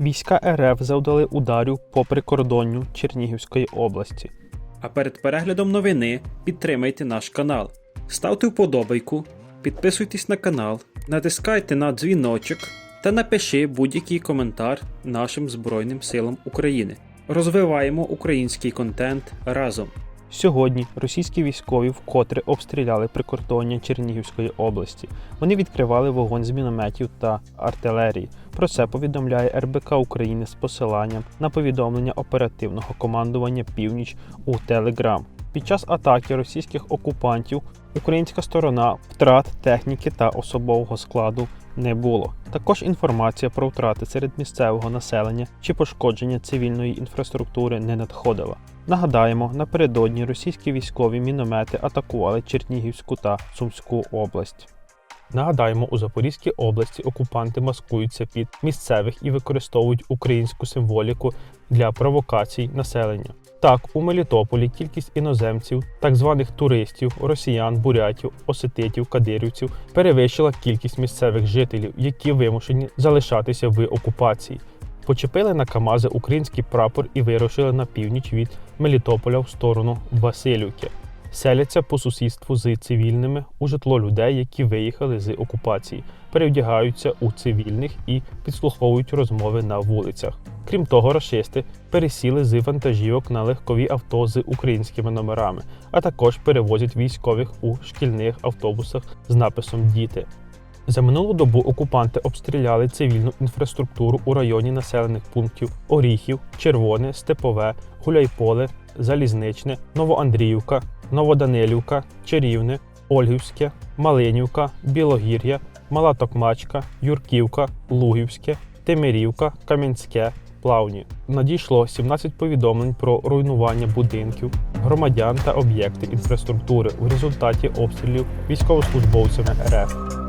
Війська РФ завдали ударів по прикордонню Чернігівської області. А перед переглядом новини підтримайте наш канал. Ставте вподобайку, підписуйтесь на канал, натискайте на дзвіночок та напиши будь-який коментар нашим Збройним силам України. Розвиваємо український контент разом. Сьогодні російські військові вкотре обстріляли прикордоння Чернігівської області. Вони відкривали вогонь з мінометів та артилерії. Про це повідомляє РБК України з посиланням на повідомлення оперативного командування Північ у Телеграм. Під час атаки російських окупантів українська сторона втрат техніки та особового складу не було. Також інформація про втрати серед місцевого населення чи пошкодження цивільної інфраструктури не надходила. Нагадаємо, напередодні російські військові міномети атакували Чернігівську та Сумську область. Нагадаємо, у Запорізькій області окупанти маскуються під місцевих і використовують українську символіку для провокацій населення. Так, у Мелітополі кількість іноземців, так званих туристів, росіян, бурятів, осетитів, кадирівців перевищила кількість місцевих жителів, які вимушені залишатися в окупації. Почепили на Камази український прапор і вирушили на північ від Мелітополя в сторону Васильівки. Селяться по сусідству з цивільними у житло людей, які виїхали з окупації, перевдягаються у цивільних і підслуховують розмови на вулицях. Крім того, рашисти пересіли з вантажівок на легкові авто з українськими номерами, а також перевозять військових у шкільних автобусах з написом Діти. За минулу добу окупанти обстріляли цивільну інфраструктуру у районі населених пунктів Оріхів, Червоне, Степове, Гуляйполе, Залізничне, Новоандріївка, Новоданилівка, Чарівне, Ольгівське, Малинівка, Білогір'я, Мала Токмачка, Юрківка, Лугівське, Темирівка, Кам'янське, Плавні. Надійшло 17 повідомлень про руйнування будинків, громадян та об'єкти інфраструктури в результаті обстрілів військовослужбовцями РФ.